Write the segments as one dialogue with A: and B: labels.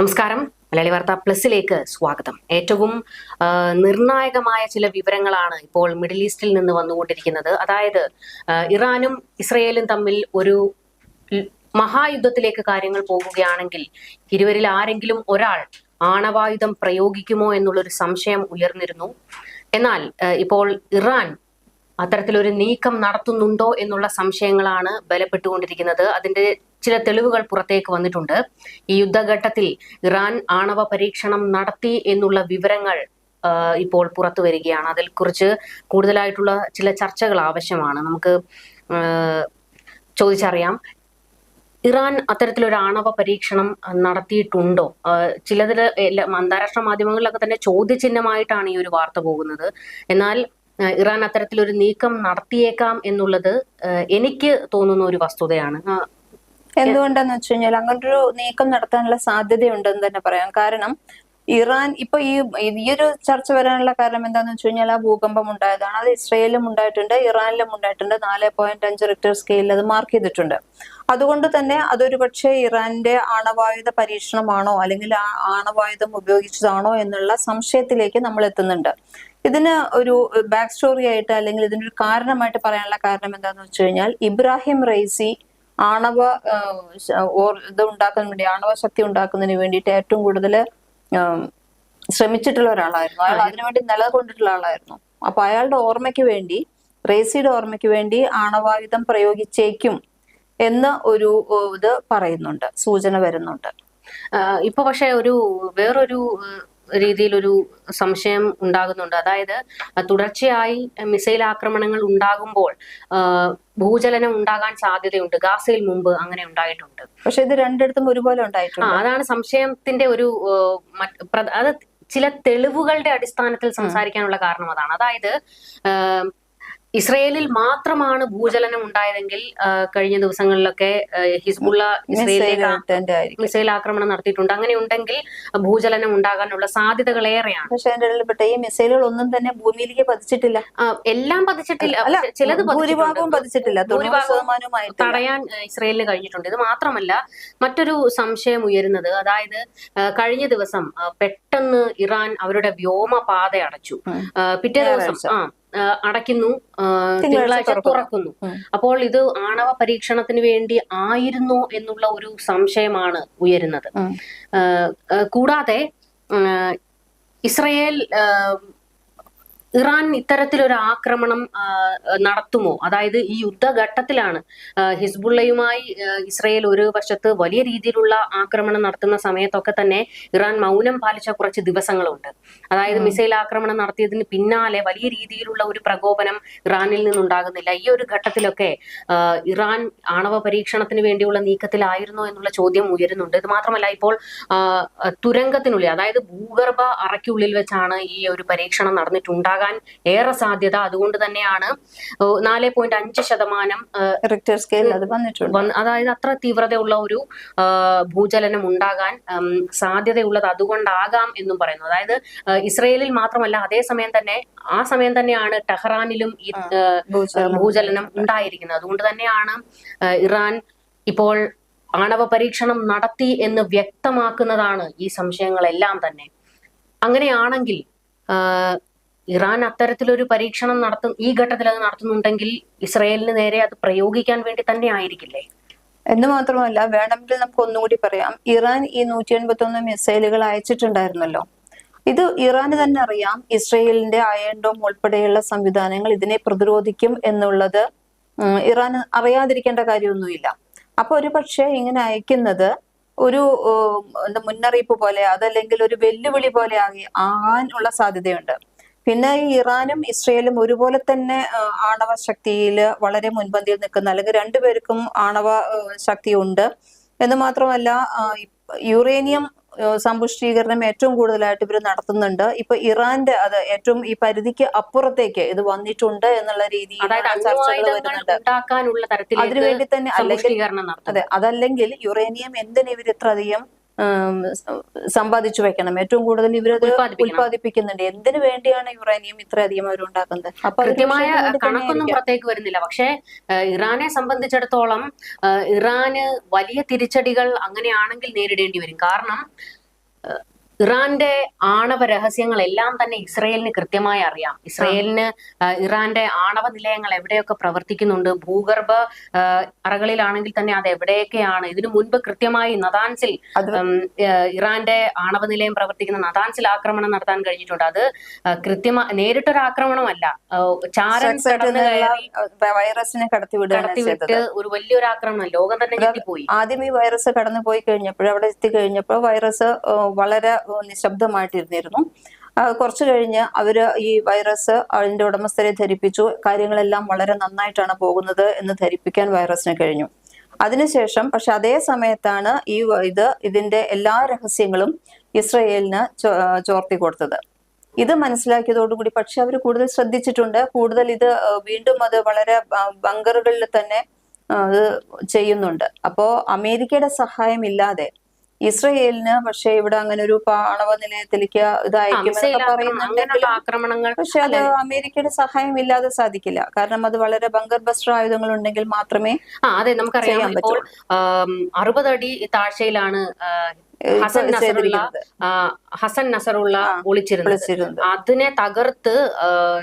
A: നമസ്കാരം. മലയാളി വാർത്ത പ്ലസിലേക്ക് സ്വാഗതം. ഏറ്റവും നിർണായകമായ ചില വിവരങ്ങളാണ് ഇപ്പോൾ മിഡിൽ ഈസ്റ്റിൽ നിന്ന് വന്നുകൊണ്ടിരിക്കുന്നത്. അതായത് ഇറാനും ഇസ്രയേലും തമ്മിൽ ഒരു മഹായുദ്ധത്തിലേക്ക് കാര്യങ്ങൾ പോകുകയാണെങ്കിൽ ഇരുവരിൽ ആരെങ്കിലും ഒരാൾ ആണവായുധം പ്രയോഗിക്കുമോ എന്നുള്ളൊരു സംശയം ഉയർന്നിരുന്നു. എന്നാൽ ഇപ്പോൾ ഇറാൻ അത്തരത്തിലൊരു നീക്കം നടത്തുന്നുണ്ടോ എന്നുള്ള സംശയങ്ങളാണ് ബലപ്പെട്ടുകൊണ്ടിരിക്കുന്നത്. അതിന്റെ ചില തെളിവുകൾ പുറത്തേക്ക് വന്നിട്ടുണ്ട്. ഈ യുദ്ധഘട്ടത്തിൽ ഇറാൻ ആണവ പരീക്ഷണം നടത്തി എന്നുള്ള വിവരങ്ങൾ ഇപ്പോൾ പുറത്തു വരികയാണ്. അതിൽ കുറിച്ച് കൂടുതലായിട്ടുള്ള ചില ചർച്ചകൾ ആവശ്യമാണ്. നമുക്ക് ചോദിച്ചറിയാം. ഇറാൻ അത്തരത്തിലൊരു ആണവ പരീക്ഷണം നടത്തിയിട്ടുണ്ടോ? ചിലതിൽ അന്താരാഷ്ട്ര മാധ്യമങ്ങളിലൊക്കെ തന്നെ ചോദ്യചിഹ്നമായിട്ടാണ് ഈ ഒരു വാർത്ത പോകുന്നത്. എന്നാൽ ഇറാൻ അത്തരത്തിലൊരു നീക്കം നടത്തിയേക്കാം എന്നുള്ളത് എനിക്ക് തോന്നുന്ന ഒരു വസ്തുതയാണ്.
B: എന്തുകൊണ്ടാന്ന് വെച്ച് കഴിഞ്ഞാൽ അങ്ങനൊരു നീക്കം നടത്താനുള്ള സാധ്യതയുണ്ടെന്ന് തന്നെ പറയാം. കാരണം ഇറാൻ ഇപ്പൊ ഈ ഈ ഒരു ചർച്ച വരാനുള്ള കാരണം എന്താന്ന് വെച്ച് കഴിഞ്ഞാൽ ആ ഭൂകമ്പം ഉണ്ടായതാണ്. അത് ഇസ്രയേലിലും ഉണ്ടായിട്ടുണ്ട് ഇറാനിലും ഉണ്ടായിട്ടുണ്ട്. നാല് പോയിന്റ് അഞ്ച് റിക്ടർ സ്കെയിലിൽ അത് മാർക്ക് ചെയ്തിട്ടുണ്ട്. അതുകൊണ്ട് തന്നെ അതൊരു പക്ഷേ ഇറാന്റെ ആണവായുധ പരീക്ഷണമാണോ അല്ലെങ്കിൽ ആണവായുധം ഉപയോഗിച്ചതാണോ എന്നുള്ള സംശയത്തിലേക്ക് നമ്മൾ എത്തുന്നുണ്ട്. ഇതിന് ഒരു ബാക്ക് സ്റ്റോറി ആയിട്ട് അല്ലെങ്കിൽ ഇതിനൊരു കാരണമായിട്ട് പറയാനുള്ള കാരണം എന്താന്ന് വെച്ച് കഴിഞ്ഞാൽ ഇബ്രാഹിം റൈസി ആണവ ഇത് ഉണ്ടാക്കാൻ വേണ്ടി ആണവ ശക്തി ഉണ്ടാക്കുന്നതിന് വേണ്ടിയിട്ട് ഏറ്റവും കൂടുതൽ ശ്രമിച്ചിട്ടുള്ള ഒരാളായിരുന്നു. അയാൾ അതിനുവേണ്ടി നിലകൊണ്ടിട്ടുള്ള ആളായിരുന്നു. അപ്പൊ അയാളുടെ ഓർമ്മയ്ക്ക് വേണ്ടി റേസിയുടെ ഓർമ്മയ്ക്ക് വേണ്ടി ആണവായുധം പ്രയോഗിച്ചേക്കും എന്ന് ഒരു ഇത് പറയുന്നുണ്ട് സൂചന വരുന്നുണ്ട്.
A: ഇപ്പൊ പക്ഷെ ഒരു വേറൊരു രീതിയിലൊരു സംശയം ഉണ്ടാകുന്നുണ്ട്. അതായത് തുടർച്ചയായി മിസൈൽ ആക്രമണങ്ങൾ ഉണ്ടാകുമ്പോൾ ഭൂചലനം ഉണ്ടാകാൻ സാധ്യതയുണ്ട്. ഗാസയിൽ മുമ്പ് അങ്ങനെ ഉണ്ടായിട്ടുണ്ട്.
B: പക്ഷെ ഇത് രണ്ടിടത്തും ഒരുപോലെ ഉണ്ടായിട്ടുണ്ട്.
A: അതാണ് സംശയത്തിന്റെ ഒരു അത് ചില തെളിവുകളുടെ അടിസ്ഥാനത്തിൽ സംസാരിക്കാനുള്ള കാരണം അതാണ്. അതായത് ഇസ്രയേലിൽ മാത്രമാണ് ഭൂചലനം ഉണ്ടായതെങ്കിൽ കഴിഞ്ഞ ദിവസങ്ങളിലൊക്കെ ഹിസ്ബുള്ള
B: മിസൈൽ
A: ആക്രമണം നടത്തിയിട്ടുണ്ട്. അങ്ങനെ ഉണ്ടെങ്കിൽ ഭൂചലനം ഉണ്ടാകാനുള്ള സാധ്യതകൾ ഏറെയാണ്.
B: പക്ഷെ അതിന്റെ ഇടയിൽപ്പെട്ട ഈ മിസൈലുകൾ ഒന്നും തന്നെ ഭൂമിയിലേക്ക് പതിച്ചിട്ടില്ല.
A: എല്ലാം പതിച്ചിട്ടില്ല. ചിലത്
B: ഭൂരിഭാഗവും പതിച്ചിട്ടില്ല.
A: തടയാൻ ഇസ്രയേലിന് കഴിഞ്ഞിട്ടുണ്ട്. ഇത് മാത്രമല്ല മറ്റൊരു സംശയം ഉയരുന്നത് അതായത് കഴിഞ്ഞ ദിവസം പെട്ടെന്ന് ഇറാൻ അവരുടെ വ്യോമപാത അടച്ചു. പിറ്റേ ദിവസം ആ, അടയ്ക്കുന്നു.
B: തിങ്കളാഴ്ച തുറക്കുന്നു.
A: അപ്പോൾ ഇത് ആണവ പരീക്ഷണത്തിന് വേണ്ടി ആയിരുന്നു എന്നുള്ള ഒരു സംശയമാണ് ഉയരുന്നത്. കൂടാതെ ഇസ്രയേൽ ഇറാൻ ഇത്തരത്തിലൊരു ആക്രമണം നടത്തുമോ? അതായത് ഈ യുദ്ധഘട്ടത്തിലാണ് ഹിസ്ബുള്ളയുമായി ഇസ്രയേൽ ഒരു വശത്ത് വലിയ രീതിയിലുള്ള ആക്രമണം നടത്തുന്ന സമയത്തൊക്കെ തന്നെ ഇറാൻ മൗനം പാലിച്ച കുറച്ച് ദിവസങ്ങളുണ്ട്. അതായത് മിസൈൽ ആക്രമണം നടത്തിയതിന് പിന്നാലെ വലിയ രീതിയിലുള്ള ഒരു പ്രകോപനം ഇറാനിൽ നിന്നുണ്ടാകുന്നില്ല. ഈ ഒരു ഘട്ടത്തിലൊക്കെ ഇറാൻ ആണവ പരീക്ഷണത്തിന് വേണ്ടിയുള്ള നീക്കത്തിലായിരുന്നോ എന്നുള്ള ചോദ്യം ഉയരുന്നുണ്ട്. ഇത് മാത്രമല്ല ഇപ്പോൾ തുരങ്കത്തിനുള്ളിൽ അതായത് ഭൂഗർഭ അറയ്ക്കുള്ളിൽ വെച്ചാണ് ഈ ഒരു പരീക്ഷണം നടന്നിട്ടുണ്ടാകാൻ ഏറെ സാധ്യത അതുകൊണ്ട് തന്നെയാണ് നാല് പോയിന്റ് അഞ്ച് ശതമാനം ആ,
B: റിക്ടർ സ്കെയിൽ അത് വന്നിട്ടുണ്ട്.
A: വന്ന് അതായത് അത്ര തീവ്രതയുള്ള ഒരു ഭൂചലനം ഉണ്ടാകാൻ സാധ്യതയുള്ളത് അതുകൊണ്ടാകാം എന്നും പറയുന്നു. അതായത് ഇസ്രയേലിൽ മാത്രമല്ല അതേസമയം തന്നെ ആ സമയം തന്നെയാണ് ടെഹ്റാനിലും ഈ
B: ഭൂചലനം.
A: ഉണ്ടായിരിക്കുന്നത്. അതുകൊണ്ട് തന്നെയാണ് ഇറാൻ ഇപ്പോൾ ആണവ പരീക്ഷണം നടത്തി എന്ന് വ്യക്തമാക്കുന്നതാണ് ഈ സംശയങ്ങളെല്ലാം തന്നെ. അങ്ങനെയാണെങ്കിൽ ഇറാൻ അത്തരത്തിലൊരു പരീക്ഷണം നടത്തും ഈ ഘട്ടത്തിൽ അത് നടത്തുന്നുണ്ടെങ്കിൽ ഇസ്രയേലിന് നേരെ അത് പ്രയോഗിക്കാൻ വേണ്ടി തന്നെ ആയിരിക്കില്ലേ?
B: എന്ന് മാത്രമല്ല വേണമെങ്കിൽ നമുക്ക് ഒന്നുകൂടി പറയാം. ഇറാൻ ഈ നൂറ്റി എൺപത്തി ഒന്ന് മിസൈലുകൾ അയച്ചിട്ടുണ്ടായിരുന്നല്ലോ. ഇത് ഇറാന് തന്നെ അറിയാം ഇസ്രയേലിന്റെ അയൺഡോം ഉൾപ്പെടെയുള്ള സംവിധാനങ്ങൾ ഇതിനെ പ്രതിരോധിക്കും എന്നുള്ളത്. ഇറാൻ അറിയാതിരിക്കേണ്ട കാര്യമൊന്നുമില്ല. അപ്പൊ ഒരു പക്ഷേ ഇങ്ങനെ അയക്കുന്നത് ഒരു മുന്നറിയിപ്പ് പോലെ അതല്ലെങ്കിൽ ഒരു വെല്ലുവിളി പോലെ ആകാൻ ഉള്ള സാധ്യതയുണ്ട്. പിന്നെ ഈ ഇറാനും ഇസ്രയേലും ഒരുപോലെ തന്നെ ആണവ ശക്തിയിൽ വളരെ മുൻപന്തിയിൽ നിൽക്കുന്ന അല്ലെങ്കിൽ രണ്ടുപേർക്കും ആണവ ശക്തി ശക്തിയുണ്ട്. എന്ന് മാത്രമല്ല യുറേനിയം സമ്പുഷ്ടീകരണം ഏറ്റവും കൂടുതലായിട്ട് ഇവർ നടത്തുന്നുണ്ട്. ഇപ്പൊ ഇറാന്റെ അത് ഏറ്റവും ഈ പരിധിക്ക് അപ്പുറത്തേക്ക് ഇത് വന്നിട്ടുണ്ട് എന്നുള്ള രീതിയിൽ ചർച്ചകൾ വരുന്നുണ്ട് അതിനുവേണ്ടി തന്നെ അല്ലെങ്കിൽ അതെ അതല്ലെങ്കിൽ യുറേനിയം എന്തിന് ഇവർ ഇത്ര അധികം ഉം, സ- സമ്പാദിച്ചു വെക്കണം. ഏറ്റവും കൂടുതൽ ഇവരത്
A: ഉത്പാദിപ്പിക്കുന്നുണ്ട്
B: ഉൽപ്പാദിപ്പിക്കുന്നുണ്ട്. എന്തിനു വേണ്ടിയാണ് യുറേനിയം ഇത്രയധികം അവർ ഉണ്ടാക്കുന്നത്? അപ്പൊ
A: കൃത്യമായ കണക്കൊന്നും. പുറത്തേക്ക് വരുന്നില്ല. പക്ഷേ ഇറാനെ സംബന്ധിച്ചിടത്തോളം ഇറാന് വലിയ തിരിച്ചടികൾ അങ്ങനെയാണെങ്കിൽ നേരിടേണ്ടി വരും. കാരണം ഇറാന്റെ ആണവ രഹസ്യങ്ങളെല്ലാം തന്നെ ഇസ്രയേലിന് കൃത്യമായി അറിയാം. ഇസ്രയേലിന് ഇറാന്റെ ആണവ നിലയങ്ങൾ എവിടെയൊക്കെ പ്രവർത്തിക്കുന്നുണ്ട് ഭൂഗർഭ അറകളിലാണെങ്കിൽ തന്നെ അത് എവിടെയൊക്കെയാണ്? ഇതിനു മുൻപ് കൃത്യമായി നദാൻസിൽ ഇറാന്റെ ആണവ നിലയം പ്രവർത്തിക്കുന്ന നദാൻസിൽ ആക്രമണം നടത്താൻ കഴിഞ്ഞിട്ടുണ്ട്. അത് കൃത്യമായി നേരിട്ടൊരു ആക്രമണമല്ല ഏഹ്, ചാരൻ
B: വൈറസിനെ
A: കടത്തിവിട്ട് ഒരു വലിയൊരു ആക്രമണം ലോകം തന്നെ പോയി
B: ആദ്യം ഈ വൈറസ് കടന്നു പോയി കഴിഞ്ഞപ്പോൾ അവിടെ എത്തി കഴിഞ്ഞപ്പോൾ വൈറസ് വളരെ ഏഹ്, നിശബ്ദമായിട്ടിരുന്നിരുന്നു കുറച്ചു കഴിഞ്ഞ് അവർ ഈ വൈറസ് അതിന്റെ ഉടമസ്ഥരെ ധരിപ്പിച്ചു. കാര്യങ്ങളെല്ലാം വളരെ നന്നായിട്ടാണ് പോകുന്നത് എന്ന് ധരിപ്പിക്കാൻ വൈറസിന് കഴിഞ്ഞു. അതിനുശേഷം പക്ഷെ അതേ സമയത്താണ് ഈ ഇത് ഇതിന്റെ എല്ലാ രഹസ്യങ്ങളും ഇസ്രയേലിന് ചോർത്തി കൊടുത്തത്. ഇത് മനസ്സിലാക്കിയതോടുകൂടി പക്ഷെ അവർ കൂടുതൽ ശ്രദ്ധിച്ചിട്ടുണ്ട്. കൂടുതൽ ഇത് വീണ്ടും അത് വളരെ ബങ്കറുകളിൽ തന്നെ ചെയ്യുന്നുണ്ട്. അപ്പോ അമേരിക്കയുടെ സഹായം ഇല്ലാതെ ഇസ്രയേലിന് പക്ഷെ ഇവിടെ അങ്ങനെ ഒരു ആണവ നിലയത്തിലേക്ക് ഇതായിരിക്കും പറയുന്നുണ്ടെങ്കിലും പക്ഷെ അത് അമേരിക്കയുടെ സഹായം ഇല്ലാതെ സാധിക്കില്ല. കാരണം അത് വളരെ ബങ്കർ ബസ്റ്റർ ആയുധങ്ങൾ ഉണ്ടെങ്കിൽ മാത്രമേ
A: അതെ നമുക്കറിയാം. ഇപ്പോൾ അറുപതടി താഴ്ചയിലാണ് ഹസൻ നസറുള്ള. ഹസൻ നസറുള്ള ഒളിച്ചിരുന്നത് അതിനെ തകർത്ത്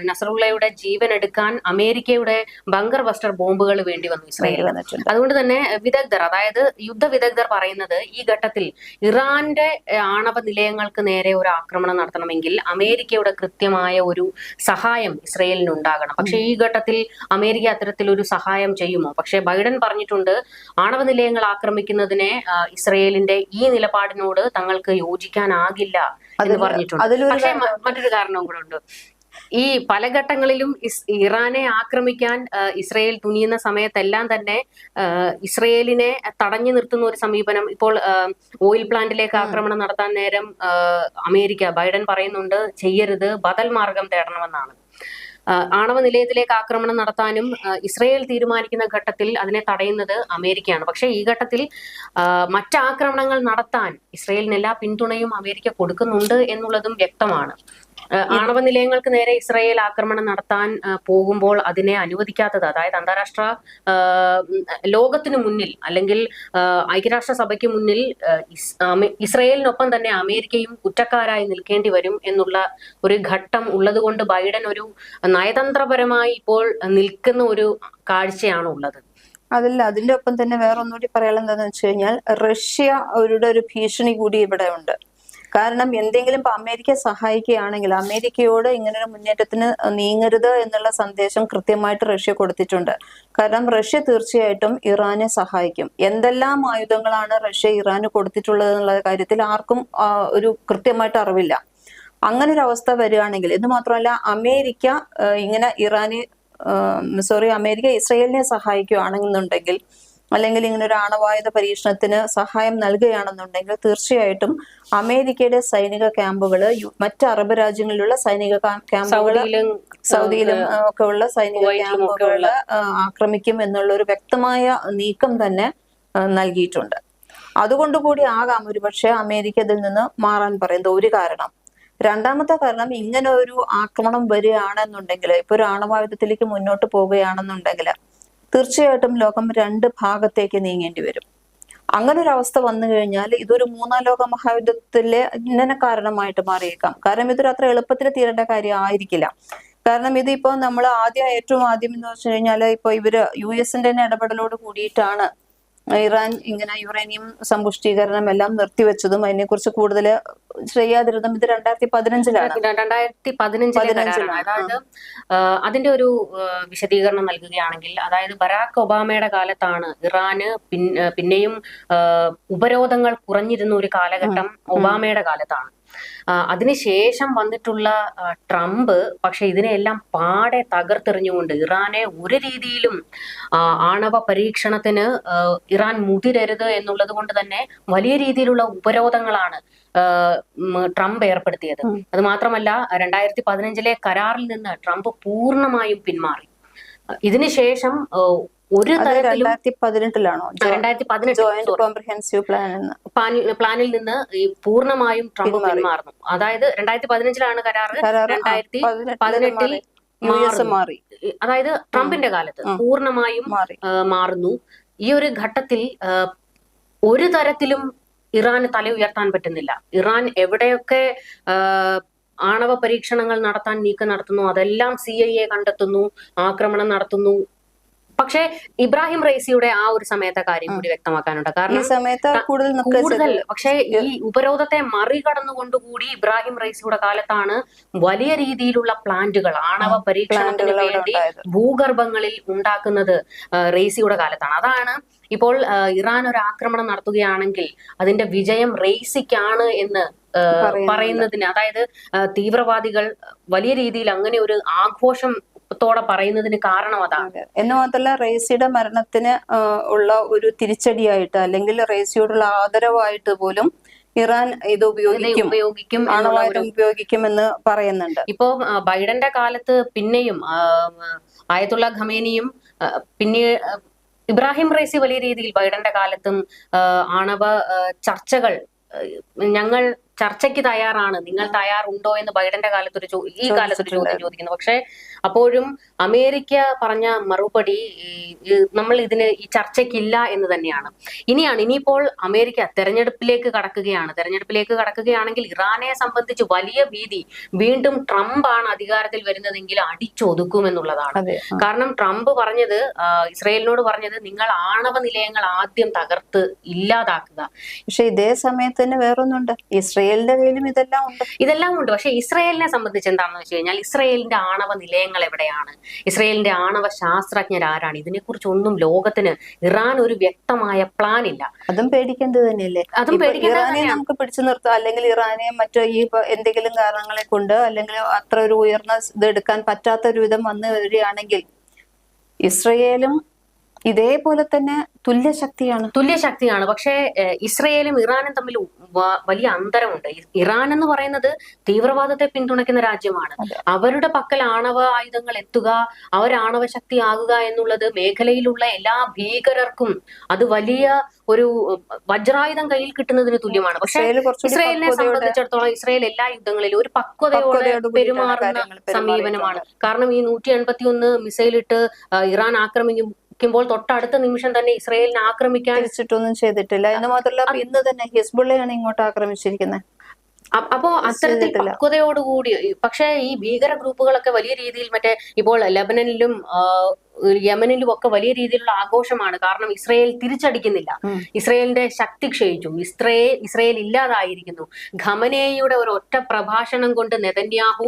A: നസറുള്ളയുടെ ജീവൻ എടുക്കാൻ അമേരിക്കയുടെ ബങ്കർ ബസ്റ്റർ ബോംബുകൾ വേണ്ടി വന്നു ഇസ്രായേൽ അതുകൊണ്ട് തന്നെ വിദഗ്ധർ അതായത് യുദ്ധ വിദഗ്ധർ പറയുന്നത് ഈ ഘട്ടത്തിൽ ഇറാന്റെ ആണവ നിലയങ്ങൾക്ക് നേരെ ഒരു ആക്രമണം നടത്തണമെങ്കിൽ അമേരിക്കയുടെ കൃത്യമായ ഒരു സഹായം ഇസ്രയേലിന് ഉണ്ടാകണം. പക്ഷേ ഈ ഘട്ടത്തിൽ അമേരിക്ക അത്തരത്തിലൊരു സഹായം ചെയ്യുമോ? പക്ഷേ ബൈഡൻ പറഞ്ഞിട്ടുണ്ട് ആണവ നിലയങ്ങൾ ആക്രമിക്കുന്നതിനെ ഇസ്രയേലിന്റെ ഈ നിലപാടിനോട് തങ്ങൾക്ക് യോജിക്കാനാകില്ല എന്ന് പറഞ്ഞിട്ടുണ്ട്. പക്ഷേ മറ്റൊരു കാരണവും കൂടെ ഉണ്ട്. ഈ പല ഘട്ടങ്ങളിലും ഇറാനെ ആക്രമിക്കാൻ ഇസ്രയേൽ തുനിയുന്ന സമയത്തെല്ലാം തന്നെ ഇസ്രയേലിനെ തടഞ്ഞു നിർത്തുന്ന ഒരു സമീപനം ഇപ്പോൾ ഓയിൽ പ്ലാന്റിലേക്ക് ആക്രമണം നടത്താൻ നേരം അമേരിക്ക ബൈഡൻ പറയുന്നുണ്ട് ചെയ്യരുത് ബദൽ മാർഗം തേടണമെന്നാണ്. ആണവ നിലയത്തിലേക്ക് ആക്രമണം നടത്താനും ഇസ്രയേൽ തീരുമാനിക്കുന്ന ഘട്ടത്തിൽ അതിനെ തടയുന്നത് അമേരിക്കയാണ്. പക്ഷേ ഈ ഘട്ടത്തിൽ മറ്റാക്രമണങ്ങൾ നടത്താൻ ഇസ്രയേലിന് എല്ലാ പിന്തുണയും അമേരിക്ക കൊടുക്കുന്നുണ്ട് എന്നുള്ളതും വ്യക്തമാണ്. ആണവ നിലയങ്ങൾക്ക് നേരെ ഇസ്രായേൽ ആക്രമണം നടത്താൻ പോകുമ്പോൾ അതിനെ അനുവദിക്കാത്തത് അതായത് അന്താരാഷ്ട്ര ലോകത്തിന് മുന്നിൽ അല്ലെങ്കിൽ ഐക്യരാഷ്ട്ര സഭയ്ക്ക് മുന്നിൽ ഇസ്രായേലിനൊപ്പം തന്നെ അമേരിക്കയും കുറ്റക്കാരായി നിൽക്കേണ്ടി വരും എന്നുള്ള ഒരു ഘട്ടം ഉള്ളതുകൊണ്ട് ബൈഡൻ ഒരു നയതന്ത്രപരമായി ഇപ്പോൾ നിൽക്കുന്ന ഒരു കാഴ്ചയാണ് ഉള്ളത്.
B: അതല്ല അതിന്റെ ഒപ്പം തന്നെ വേറെ ഒന്നുകൂടി പറയാനുള്ളത് എന്താണെന്ന് വെച്ച് കഴിഞ്ഞാൽ റഷ്യ അവരുടെ ഒരു ഭീഷണി കൂടി ഇവിടെ ഉണ്ട്. കാരണം എന്തെങ്കിലും ഇപ്പൊ അമേരിക്ക സഹായിക്കുകയാണെങ്കിൽ അമേരിക്കയോട് ഇങ്ങനെ ഒരു മുന്നേറ്റത്തിന് നീങ്ങരുത് എന്നുള്ള സന്ദേശം കൃത്യമായിട്ട് റഷ്യ കൊടുത്തിട്ടുണ്ട്. കാരണം റഷ്യ തീർച്ചയായിട്ടും ഇറാനെ സഹായിക്കും. എന്തെല്ലാം ആയുധങ്ങളാണ് റഷ്യ ഇറാന് കൊടുത്തിട്ടുള്ളത് എന്നുള്ള കാര്യത്തിൽ ആർക്കും ഒരു കൃത്യമായിട്ട് അറിവില്ല. അങ്ങനെ ഒരു അവസ്ഥ വരികയാണെങ്കിൽ ഇത് മാത്രമല്ല അമേരിക്ക ഇങ്ങനെ ഇറാന് സോറി അമേരിക്ക ഇസ്രയേലിനെ സഹായിക്കുകയാണെന്നുണ്ടെങ്കിൽ അല്ലെങ്കിൽ ഇങ്ങനെ ഒരു ആണവായുധ പരീക്ഷണത്തിന് സഹായം നൽകുകയാണെന്നുണ്ടെങ്കിൽ തീർച്ചയായിട്ടും അമേരിക്കയുടെ സൈനിക ക്യാമ്പുകൾ മറ്റ് അറബ് രാജ്യങ്ങളിലുള്ള സൈനിക ക്യാ- ക്യാമ്പുകൾ
A: സൗദിയിലും
B: ഒക്കെ ഉള്ള സൈനിക ക്യാമ്പുകൾ ആക്രമിക്കും എന്നുള്ള ഒരു വ്യക്തമായ നീക്കം തന്നെ നൽകിയിട്ടുണ്ട്. അതുകൊണ്ട് കൂടി ആകാം ഒരുപക്ഷെ അമേരിക്ക ഇതിൽ നിന്ന് മാറാൻ പറയുന്നത്. ഒരു കാരണം രണ്ടാമത്തെ കാരണം ഇങ്ങനെ ഒരു ആക്രമണം വരികയാണെന്നുണ്ടെങ്കിൽ ഇപ്പൊ ഒരു ആണവായുധത്തിലേക്ക് മുന്നോട്ട് പോവുകയാണെന്നുണ്ടെങ്കിൽ തീർച്ചയായിട്ടും ലോകം രണ്ട് ഭാഗത്തേക്ക് നീങ്ങേണ്ടി വരും. അങ്ങനെ ഒരു അവസ്ഥ വന്നു കഴിഞ്ഞാൽ ഇതൊരു മൂന്നാം ലോക മഹായുദ്ധത്തിലെ ഇങ്ങനെ കാരണമായിട്ട് മാറിയേക്കാം. കാരണം ഇതൊരു അത്ര എളുപ്പത്തിൽ തീരേണ്ട കാര്യം ആയിരിക്കില്ല കാരണം ഇതിപ്പോ നമ്മൾ ആദ്യം ഏറ്റവും ആദ്യം എന്ന് വെച്ച് കഴിഞ്ഞാൽ ഇപ്പൊ ഇവർ യു എസിന്റെ തന്നെ ഇടപെടലോട് കൂടിയിട്ടാണ് ഇറാൻ ഇങ്ങനെ യുറേനിയം സമ്പുഷ്ടീകരണം എല്ലാം നിർത്തിവെച്ചതും അതിനെക്കുറിച്ച് കൂടുതൽ ചെയ്യാതിരുന്നതും ഇത് രണ്ടായിരത്തി പതിനഞ്ചിലാണ്.
A: രണ്ടായിരത്തി പതിനഞ്ചിലെ
B: പതിനഞ്ചിലാണ്,
A: അതായത് അതിന്റെ ഒരു വിശദീകരണം നൽകുകയാണെങ്കിൽ അതായത് ബരാക്ക് ഒബാമയുടെ കാലത്താണ് ഇറാന് പിന്നെയും ഉപരോധങ്ങൾ കുറഞ്ഞിരുന്ന ഒരു കാലഘട്ടം ഒബാമയുടെ കാലത്താണ്. അതിനുശേഷം വന്നിട്ടുള്ള ട്രംപ് പക്ഷെ ഇതിനെയെല്ലാം പാടെ തകർത്തെറിഞ്ഞുകൊണ്ട് ഇറാനെ ഒരു രീതിയിലും ആണവ പരീക്ഷണത്തിന് ഇറാൻ മുതിരരുത് എന്നുള്ളത് കൊണ്ട് തന്നെ വലിയ രീതിയിലുള്ള ഉപരോധങ്ങളാണ് ട്രംപ് ഏർപ്പെടുത്തിയത്. അത് മാത്രമല്ല രണ്ടായിരത്തി പതിനഞ്ചിലെ കരാറിൽ നിന്ന് ട്രംപ് പൂർണമായും പിന്മാറി. ഇതിനുശേഷം ഒരു
B: രണ്ടായിരത്തി പതിനെട്ടിലാണോ
A: രണ്ടായിരത്തി പതിനെട്ട്
B: ജോയിന്റ് കോംപ്രിഹെൻസീവ് പ്ലാൻ
A: പ്ലാനിൽ നിന്ന് ഈ പൂർണമായും ട്രംപ്
B: പിന്മാറി.
A: പിന്മാറുന്നു. അതായത് രണ്ടായിരത്തി പതിനഞ്ചിലാണ് കരാറ്.
B: കരാർ
A: രണ്ടായിരത്തി
B: പതിനെട്ടിൽ. മാറി.
A: അതായത് ട്രംപിന്റെ കാലത്ത്. പൂർണമായും മാറുന്നു. ഈ ഒരു ഘട്ടത്തിൽ ഒരു തരത്തിലും ഇറാന് തല ഉയർത്താൻ പറ്റുന്നില്ല. ഇറാൻ എവിടെയൊക്കെ ആണവ പരീക്ഷണങ്ങൾ നടത്താൻ നീക്കം നടത്തുന്നു അതെല്ലാം സി ഐ എ കണ്ടെത്തുന്നു ആക്രമണം നടത്തുന്നു പക്ഷേ ഇബ്രാഹിം റൈസിയുടെ ആ ഒരു സമയത്തെ കാര്യം കൂടി വ്യക്തമാക്കാനുണ്ട്. കാരണം
B: സമയത്ത് കൂടുതൽ
A: കൂടുതൽ പക്ഷേ ഈ ഉപരോധത്തെ മറികടന്നുകൊണ്ടുകൂടി ഇബ്രാഹിം റൈസിയുടെ കാലത്താണ് വലിയ രീതിയിലുള്ള പ്ലാന്റുകൾ ആണവ പരീക്ഷണത്തിന് വേണ്ടി ഭൂഗർഭങ്ങളിൽ ഉണ്ടാക്കുന്നത് റൈസിയുടെ കാലത്താണ്. അതാണ് ഇപ്പോൾ ഇറാൻ ഒരു ആക്രമണം നടത്തുകയാണെങ്കിൽ അതിന്റെ വിജയം റെയ്സിക്കാണ് എന്ന് പറയുന്നതിന്. അതായത് തീവ്രവാദികൾ വലിയ രീതിയിൽ അങ്ങനെ ഒരു ആഘോഷത്തോടെ പറയുന്നതിന് കാരണം അതാണ്
B: അതെ. എന്ന് മാത്രമല്ല റേസിയുടെ മരണത്തിന് ഉള്ള ഒരു തിരിച്ചടിയായിട്ട് അല്ലെങ്കിൽ റേസിയോടുള്ള ആദരവായിട്ട് പോലും ഇറാൻ ഇത് ഉപയോഗിക്കും.
A: ഉപയോഗിക്കും
B: ആണവായുധം ഉപയോഗിക്കുമെന്ന് പറയുന്നുണ്ട്.
A: ഇപ്പോ ബൈഡന്റെ കാലത്ത് പിന്നെയും ആയത്തുള്ള ഖമേനിയും പിന്നെ ഇബ്രാഹിം റൈസി വലിയ രീതിയിൽ ബൈഡന്റെ കാലത്തും ആണവ ചർച്ചകൾ ഞങ്ങൾ ചർച്ചയ്ക്ക് തയ്യാറാണ്. നിങ്ങൾ തയ്യാറുണ്ടോ എന്ന് ബൈഡന്റെ കാലത്തൊരു ഈ കാലത്ത് ഒരു ചോദ്യം ചോദിക്കുന്നു. പക്ഷെ അപ്പോഴും അമേരിക്ക പറഞ്ഞ മറുപടി നമ്മൾ ഇതിന് ഈ ചർച്ചയ്ക്കില്ല എന്ന് തന്നെയാണ്. ഇനിയാണ് ഇനിയിപ്പോൾ അമേരിക്ക തെരഞ്ഞെടുപ്പിലേക്ക് കടക്കുകയാണ്. തെരഞ്ഞെടുപ്പിലേക്ക് കടക്കുകയാണെങ്കിൽ ഇറാനെ സംബന്ധിച്ച് വലിയ ഭീതി വീണ്ടും ട്രംപ് ആണ് അധികാരത്തിൽ വരുന്നതെങ്കിൽ അടിച്ചൊതുക്കുമെന്നുള്ളതാണ്
B: എന്നുള്ളതാണ്.
A: കാരണം ട്രംപ് പറഞ്ഞത് ഇസ്രയേലിനോട് പറഞ്ഞത് നിങ്ങൾ ആണവ നിലയങ്ങൾ ആദ്യം തകർത്ത് ഇല്ലാതാക്കുക.
B: പക്ഷെ ഇതേ സമയത്ത് തന്നെ വേറൊന്നുണ്ട്. ഇസ്രയേലിന്റെ കയ്യിലും ഇതെല്ലാം ഉണ്ട്.
A: ഇതെല്ലാം ഉണ്ട്. പക്ഷെ ഇസ്രയേലിനെ സംബന്ധിച്ച് എന്താണെന്ന് വെച്ച് കഴിഞ്ഞാൽ ഇസ്രയേലിന്റെ ആണവ നിലയങ്ങൾ എവിടെയാണ്? ഇസ്രയേലിന്റെ ആണവ ശാസ്ത്രജ്ഞർ ആരാണ്? ഇതിനെക്കുറിച്ച് ഒന്നും ലോകത്തിന് ഇറാൻ ഒരു വ്യക്തമായ പ്ലാൻ ഇല്ല.
B: അതും പേടിക്കേണ്ടത് തന്നെയല്ലേ?
A: അതും
B: ഇറാനെ നമുക്ക് പിടിച്ചു നിർത്താം. അല്ലെങ്കിൽ ഇറാനെ മറ്റോ ഈ എന്തെങ്കിലും കാരണങ്ങളെ കൊണ്ട് അല്ലെങ്കിൽ അത്ര ഒരു ഉയർന്ന ഇത് എടുക്കാൻ പറ്റാത്ത ഒരു വിധം വന്നു വരികയാണെങ്കിൽ ഇസ്രയേലും ഇതേപോലെ തന്നെ തുല്യശക്തിയാണ്. തുല്യശക്തിയാണ്.
A: തുല്യ ശക്തിയാണ് പക്ഷേ ഇസ്രയേലും ഇറാനും തമ്മിൽ വലിയ അന്തരമുണ്ട്. ഇറാൻ എന്ന് പറയുന്നത് തീവ്രവാദത്തെ പിന്തുണയ്ക്കുന്ന രാജ്യമാണ്. അവരുടെ പക്കൽ ആണവ ആയുധങ്ങൾ എത്തുക അവരാണവ ആണവ ശക്തി ആകുക എന്നുള്ളത് മേഖലയിലുള്ള എല്ലാ ഭീകരർക്കും അത് വലിയ ഒരു വജ്രായുധം കയ്യിൽ കിട്ടുന്നതിന് തുല്യമാണ്. പക്ഷേ ഇസ്രയേലിനെ സംബന്ധിച്ചിടത്തോളം ഇസ്രയേൽ എല്ലാ യുദ്ധങ്ങളിലും ഒരു പക്വതയോടെ പെരുമാറുന്ന സമീപനമാണ്. കാരണം ഈ നൂറ്റി എൺപത്തി ഒന്ന് മിസൈലിട്ട് ഇറാൻ ഇറാൻ ആക്രമിക്കുമ്പോൾ തൊട്ടടുത്ത നിമിഷം തന്നെ ഇസ്രയേലിനെ ആക്രമിക്കാൻ
B: തിരിച്ചിട്ടൊന്നും ചെയ്തിട്ടില്ല. എന്ന് മാത്രമല്ല ഇന്ന് തന്നെ ഹിസ്ബുള്ളയാണ് ഇങ്ങോട്ട് ആക്രമിച്ചിരിക്കുന്നത്
A: അപ്പോ അത്തരത്തിൽ. പക്വതയോടുകൂടി പക്ഷേ ഈ ഭീകര ഗ്രൂപ്പുകളൊക്കെ വലിയ രീതിയിൽ മറ്റേ ഇപ്പോൾ ലബനനിലും യമനിലും ഒക്കെ വലിയ രീതിയിലുള്ള ആഘോഷമാണ്. കാരണം ഇസ്രയേൽ തിരിച്ചടിക്കുന്നില്ല. ഇസ്രയേലിന്റെ ശക്തി ക്ഷയിച്ചു. Israel Israel ഇല്ലാതായിരിക്കുന്നു. ഖമനേയുടെ ഒരു ഒറ്റ പ്രഭാഷണം കൊണ്ട് നെതന്യാഹു.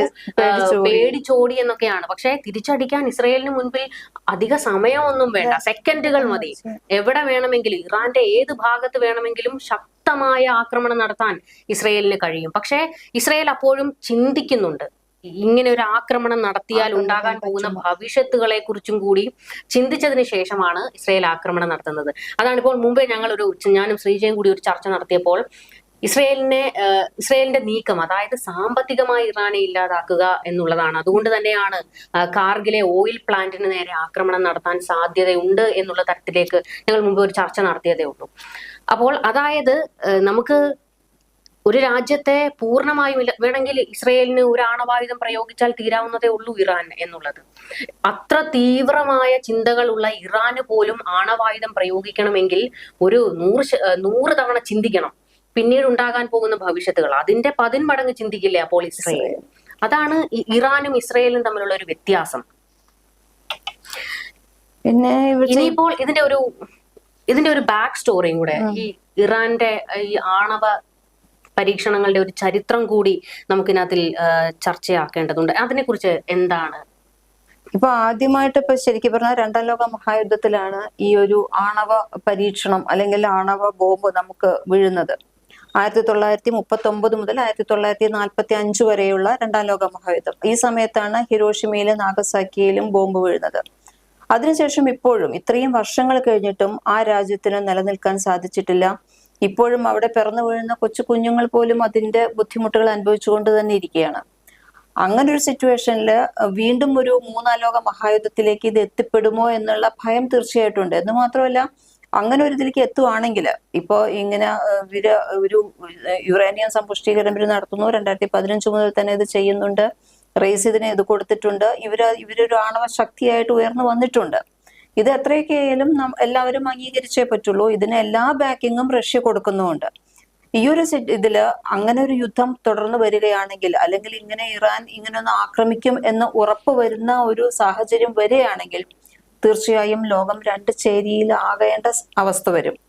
B: പേടിച്ചോടി.
A: എന്നൊക്കെയാണ്. പക്ഷേ തിരിച്ചടിക്കാൻ ഇസ്രയേലിന് മുൻപിൽ അധിക സമയമൊന്നും വേണ്ട. സെക്കൻഡുകൾ മതി. എവിടെ വേണമെങ്കിലും ഇറാന്റെ ഏത് ഭാഗത്ത് വേണമെങ്കിലും ശക്തമായ ആക്രമണം നടത്താൻ ഇസ്രയേലിന് കഴിയും. പക്ഷേ ഇസ്രയേൽ അപ്പോഴും ചിന്തിക്കുന്നുണ്ട്. ഇങ്ങനെ ഒരു ആക്രമണം നടത്തിയാൽ ഉണ്ടാകാൻ പോകുന്ന ഭവിഷ്യത്തുകളെ കുറിച്ചും കൂടി ചിന്തിച്ചതിന് ശേഷമാണ് ഇസ്രയേൽ ആക്രമണം നടത്തുന്നത്. അതാണ് ഇപ്പോൾ മുമ്പേ ഞങ്ങൾ ഒരു ഞാനും ശ്രീജയും കൂടി ഒരു ചർച്ച നടത്തിയപ്പോൾ ഇസ്രയേലിനെ ഇസ്രയേലിന്റെ നീക്കം അതായത് സാമ്പത്തികമായി ഇറാനെ ഇല്ലാതാക്കുക എന്നുള്ളതാണ്. അതുകൊണ്ട് തന്നെയാണ് കാർഗിലെ ഓയിൽ പ്ലാന്റിന് നേരെ ആക്രമണം നടത്താൻ സാധ്യതയുണ്ട് എന്നുള്ള തരത്തിലേക്ക് ഞങ്ങൾ മുമ്പ് ഒരു ചർച്ച നടത്തിയതേ ഉള്ളൂ. അപ്പോൾ അതായത് നമുക്ക് ഒരു രാജ്യത്തെ പൂർണമായും വേണമെങ്കിൽ ഇസ്രയേലിന് ഒരു ആണവായുധം പ്രയോഗിച്ചാൽ തീരാവുന്നതേ ഉള്ളൂ ഇറാൻ എന്നുള്ളത്. അത്ര തീവ്രമായ ചിന്തകളുള്ള ഇറാന് പോലും ആണവായുധം പ്രയോഗിക്കണമെങ്കിൽ ഒരു നൂറ് നൂറ് തവണ ചിന്തിക്കണം. പിന്നീട് ഉണ്ടാകാൻ പോകുന്ന ഭവിഷ്യത്തുകൾ. അതിന്റെ പതിന്മടങ്ങ് ചിന്തിക്കില്ലേ അപ്പോൾ ഇസ്രയേൽ? അതാണ് ഇറാനും ഇസ്രയേലും തമ്മിലുള്ള ഒരു വ്യത്യാസം.
B: പിന്നെ
A: ഇനിയിപ്പോൾ ഇതിന്റെ ഒരു ഇതിന്റെ ഒരു ബാക്ക് സ്റ്റോറിയും കൂടെ ഈ ഇറാന്റെ ഈ ആണവ പരീക്ഷണങ്ങളുടെ ഒരു ചരിത്രം കൂടി നമുക്കിനകത്തിൽ ചർച്ചയാക്കേണ്ടതുണ്ട്. അതിനെക്കുറിച്ച് എന്താണ്?
B: ഇപ്പൊ ആദ്യമായിട്ട് ഇപ്പൊ ശരിക്കും പറഞ്ഞാൽ രണ്ടാം ലോക മഹായുദ്ധത്തിലാണ് ഈ ഒരു ആണവ പരീക്ഷണം അല്ലെങ്കിൽ ആണവ ബോംബ് നമുക്ക് വീഴുന്നത്. ആയിരത്തി തൊള്ളായിരത്തി മുപ്പത്തി ഒമ്പത് മുതൽ ആയിരത്തി തൊള്ളായിരത്തി നാൽപ്പത്തി അഞ്ച് വരെയുള്ള രണ്ടാം ലോക മഹായുദ്ധം. ഈ സമയത്താണ് ഹിരോഷിമയിലും നാഗസാക്കിയിലും ബോംബ് വീഴുന്നത്. അതിനുശേഷം ഇപ്പോഴും ഇത്രയും വർഷങ്ങൾ കഴിഞ്ഞിട്ടും ആ രാജ്യത്തിന് നിലനിൽക്കാൻ സാധിച്ചിട്ടില്ല. ഇപ്പോഴും അവിടെ പിറന്നു വീഴുന്ന കൊച്ചു കുഞ്ഞുങ്ങൾ പോലും അതിന്റെ ബുദ്ധിമുട്ടുകൾ അനുഭവിച്ചുകൊണ്ട് തന്നെ ഇരിക്കുകയാണ്. അങ്ങനെ ഒരു സിറ്റുവേഷനിൽ വീണ്ടും ഒരു മൂന്നാം ലോക മഹായുദ്ധത്തിലേക്ക് ഇത് എത്തിപ്പെടുമോ എന്നുള്ള ഭയം തീർച്ചയായിട്ടും ഉണ്ട് എന്ന് മാത്രമല്ല അങ്ങനെ ഒരു ഇതിലേക്ക് എത്തുവാണെങ്കിൽ ഇപ്പോ ഇങ്ങനെ ഇവർ ഒരു യുറേനിയം സമ്പുഷ്ടീകരണം ഇവർ നടത്തുന്നു. രണ്ടായിരത്തി പതിനഞ്ച് മുതൽ തന്നെ ഇത് ചെയ്യുന്നുണ്ട്. ഇതിനെ ഇത് കൊടുത്തിട്ടുണ്ട്. ഇവർ ഇവരൊരു ആണവ ശക്തിയായിട്ട് ഉയർന്നു വന്നിട്ടുണ്ട്. ഇത് എത്രയൊക്കെ ആയാലും എല്ലാവരും അംഗീകരിച്ചേ പറ്റുള്ളൂ. ഇതിന് എല്ലാ ബാക്കിങ്ങും റഷ്യ കൊടുക്കുന്നുമുണ്ട്. ഈ ഒരു ഇതിൽ അങ്ങനെ ഒരു യുദ്ധം തുടർന്ന് വരികയാണെങ്കിൽ അല്ലെങ്കിൽ ഇങ്ങനെ ഇറാൻ ഇങ്ങനെ ഒന്ന് ആക്രമിക്കും എന്ന് ഉറപ്പ് വരുന്ന ഒരു സാഹചര്യം വരികയാണെങ്കിൽ തീർച്ചയായും ലോകം രണ്ട് ചേരിയിൽ ആകേണ്ട അവസ്ഥ വരും.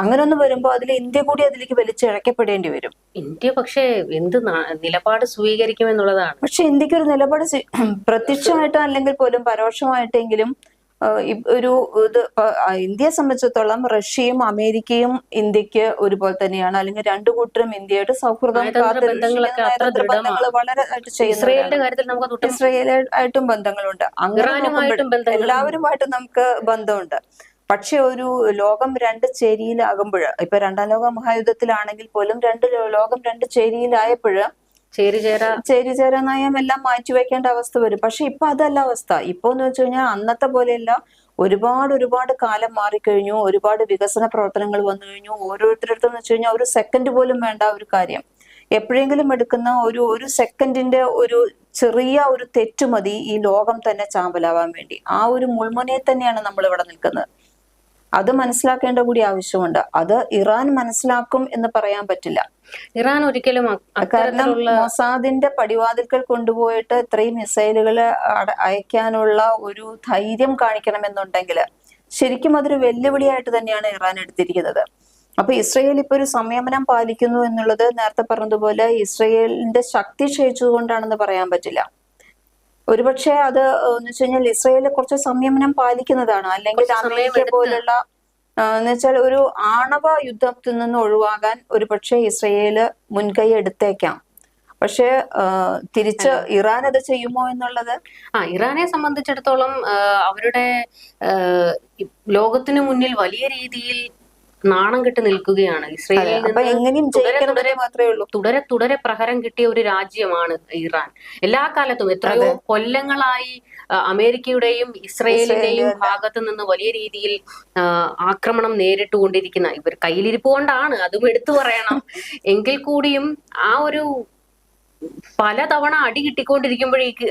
B: അങ്ങനെ ഒന്ന് വരുമ്പോൾ അതിൽ ഇന്ത്യ കൂടി അതിലേക്ക് വലിച്ചിഴക്കപ്പെടേണ്ടി വരും.
A: ഇന്ത്യ പക്ഷേ എന്ത് നിലപാട് സ്വീകരിക്കും എന്നുള്ളതാണ്
B: പക്ഷെ ഇന്ത്യയ്ക്ക് ഒരു നിലപാട് പ്രത്യക്ഷമായിട്ടോ അല്ലെങ്കിൽ പോലും പരോക്ഷമായിട്ടെങ്കിലും ഒരു ഇത് ഇന്ത്യയെ സംബന്ധിച്ചിടത്തോളം റഷ്യയും അമേരിക്കയും ഇന്ത്യയ്ക്ക് ഒരുപോലെ തന്നെയാണ്. അല്ലെങ്കിൽ രണ്ടു കൂട്ടരും ഇന്ത്യയായിട്ട് സൗഹൃദം ബന്ധങ്ങൾ വളരെ ഇസ്രയേലായിട്ടും ബന്ധങ്ങളുണ്ട്. അങ്ങനെ എല്ലാവരുമായിട്ട് നമുക്ക് ബന്ധമുണ്ട്. പക്ഷെ ഒരു ലോകം രണ്ട് ചേരിയിലാകുമ്പോൾ ഇപ്പൊ രണ്ടാം ലോക മഹായുദ്ധത്തിലാണെങ്കിൽ പോലും രണ്ട് ലോകം രണ്ട് ചേരിയിലായപ്പോൾ
A: ചേരി ചേര
B: നയം എല്ലാം മാറ്റിവെക്കേണ്ട അവസ്ഥ വരും. പക്ഷെ ഇപ്പൊ അതല്ല അവസ്ഥ. ഇപ്പൊ എന്ന് വെച്ച് കഴിഞ്ഞാൽ അന്നത്തെ പോലെയല്ല. ഒരുപാട് ഒരുപാട് കാലം മാറിക്കഴിഞ്ഞു. ഒരുപാട് വികസന പ്രവർത്തനങ്ങൾ വന്നു കഴിഞ്ഞു. ഓരോരുത്തരടുത്തും എന്ന് വെച്ച് കഴിഞ്ഞാൽ ഒരു സെക്കൻഡ് പോലും വേണ്ട ഒരു കാര്യം. എപ്പോഴെങ്കിലും എടുക്കുന്ന ഒരു ഒരു സെക്കൻഡിന്റെ ഒരു ചെറിയ ഒരു തെറ്റ് മതി ഈ ലോകം തന്നെ ചാമ്പലാവാൻ വേണ്ടി. ആ ഒരു മുൾമുനയിൽ തന്നെയാണ് നമ്മൾ ഇവിടെ നിൽക്കുന്നത്. അത് മനസ്സിലാക്കേണ്ട കൂടി ആവശ്യമുണ്ട്. അത് ഇറാൻ മനസ്സിലാക്കും എന്ന് പറയാൻ പറ്റില്ല.
A: ഇറാൻ ഒരിക്കലും
B: കാരണം മൊസാദിന്റെ പടിവാതിൽക്കൽ കൊണ്ടുപോയിട്ട് ഇത്രയും മിസൈലുകൾ അയക്കാനുള്ള ഒരു ധൈര്യം കാണിക്കണമെന്നുണ്ടെങ്കിൽ ശരിക്കും അതൊരു വെല്ലുവിളിയായിട്ട് തന്നെയാണ് ഇറാൻ എടുത്തിരിക്കുന്നത്. അപ്പൊ ഇസ്രയേൽ ഇപ്പൊ ഒരു സംയമനം പാലിക്കുന്നു എന്നുള്ളത് നേരത്തെ പറഞ്ഞതുപോലെ ഇസ്രയേലിന്റെ ശക്തി ക്ഷയിച്ചതുകൊണ്ടാണെന്ന് പറയാൻ പറ്റില്ല. ഒരുപക്ഷെ അത് എന്ന് വെച്ച് കഴിഞ്ഞാൽ ഇസ്രയേൽ കുറച്ച് സംയമനം പാലിക്കുന്നതാണ്. അല്ലെങ്കിൽ അമേരിക്ക പോലുള്ള എന്നുവെച്ചാൽ എന്ന് വെച്ചാൽ ഒരു ആണവ യുദ്ധത്തിൽ നിന്ന് ഒഴിവാകാൻ ഒരുപക്ഷെ ഇസ്രയേൽ മുൻകൈ എടുത്തേക്കാം. പക്ഷേ തിരിച്ച് ഇറാൻ അത് ചെയ്യുമോ എന്നുള്ളത്?
A: ആ ഇറാനെ സംബന്ധിച്ചിടത്തോളം അവരുടെ ലോകത്തിനു മുന്നിൽ വലിയ രീതിയിൽ നാണം കെട്ട് നിൽക്കുകയാണ്. ഇസ്രയേലിൽ നിന്ന് തുടരെ തുടരെ പ്രഹരം കിട്ടിയ ഒരു രാജ്യമാണ് ഇറാൻ. എല്ലാ കാലത്തും എത്രയോ കൊല്ലങ്ങളായി അമേരിക്കയുടെയും ഇസ്രയേലിന്റെയും ഭാഗത്ത് നിന്ന് വലിയ രീതിയിൽ ആക്രമണം നേരിട്ടുകൊണ്ടിരിക്കുന്ന ഇവർ കയ്യിലിരിപ്പ് കൊണ്ടാണ് അതും എടുത്തു പറയണം. എങ്കിൽ കൂടിയും ആ ഒരു പലതവണ അടി കിട്ടിക്കൊണ്ടിരിക്കുമ്പോഴേക്ക്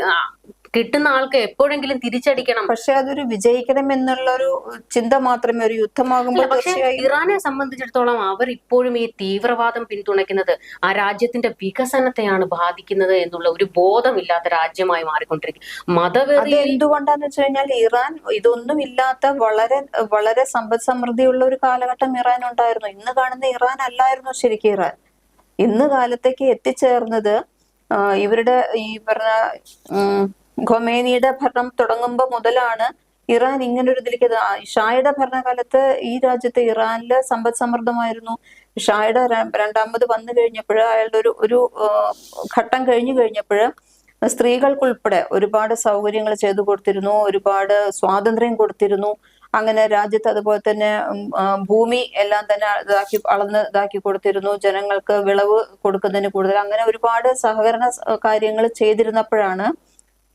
A: കിട്ടുന്ന ആൾക്ക് എപ്പോഴെങ്കിലും തിരിച്ചടിക്കണം.
B: പക്ഷെ അതൊരു വിജയിക്കണം എന്നുള്ള ഒരു ചിന്ത മാത്രമേ ഒരു യുദ്ധമാകുമ്പോൾ
A: പക്ഷേ ഇറാനെ സംബന്ധിച്ചിടത്തോളം അവർ ഇപ്പോഴും ഈ തീവ്രവാദം പിന്തുണയ്ക്കുന്നത് ആ രാജ്യത്തിന്റെ വികസനത്തെയാണ് ബാധിക്കുന്നത് എന്നുള്ള ഒരു ബോധമില്ലാത്ത രാജ്യമായി മാറിക്കൊണ്ടിരിക്കും മതവെറി
B: എന്തുകൊണ്ടാന്ന് വെച്ച് കഴിഞ്ഞാൽ ഇറാൻ ഇതൊന്നും ഇല്ലാത്ത വളരെ വളരെ സമ്പദ് സമൃദ്ധിയുള്ള ഒരു കാലഘട്ടം ഇറാൻ ഉണ്ടായിരുന്നു. ഇന്ന് കാണുന്ന ഇറാൻ അല്ലായിരുന്നു ശരിക്കും ഇറാൻ. ഇന്ന് കാലത്തേക്ക് എത്തിച്ചേർന്നത് ഇവരുടെ ഈ പറഞ്ഞ ഖൊമേനിയുടെ ഭരണം തുടങ്ങുമ്പോൾ മുതലാണ് ഇറാൻ ഇങ്ങനെ ഒരു ഇതിലേക്ക് ഇത് ഷായുടെ ഭരണകാലത്ത് ഈ രാജ്യത്ത് ഇറാനിൽ സമ്പദ് സമൃദ്ധമായിരുന്നു. ഷായുടെ രണ്ടാമത് വന്നു കഴിഞ്ഞപ്പോൾ അയാളുടെ ഒരു ഒരു ഘട്ടം കഴിഞ്ഞു കഴിഞ്ഞപ്പോൾ സ്ത്രീകൾക്കുൾപ്പെടെ ഒരുപാട് സൗകര്യങ്ങൾ ചെയ്തു കൊടുത്തിരുന്നു ഒരുപാട് സ്വാതന്ത്ര്യം കൊടുത്തിരുന്നു. അങ്ങനെ രാജ്യത്ത് അതുപോലെ തന്നെ ഭൂമി എല്ലാം തന്നെ ഇതാക്കി അളന്ന് ഇതാക്കി കൊടുത്തിരുന്നു. ജനങ്ങൾക്ക് വിളവ് കൊടുക്കുന്നതിന് കൂടുതൽ. അങ്ങനെ ഒരുപാട് സഹകരണ കാര്യങ്ങൾ ചെയ്തിരുന്നപ്പോഴാണ്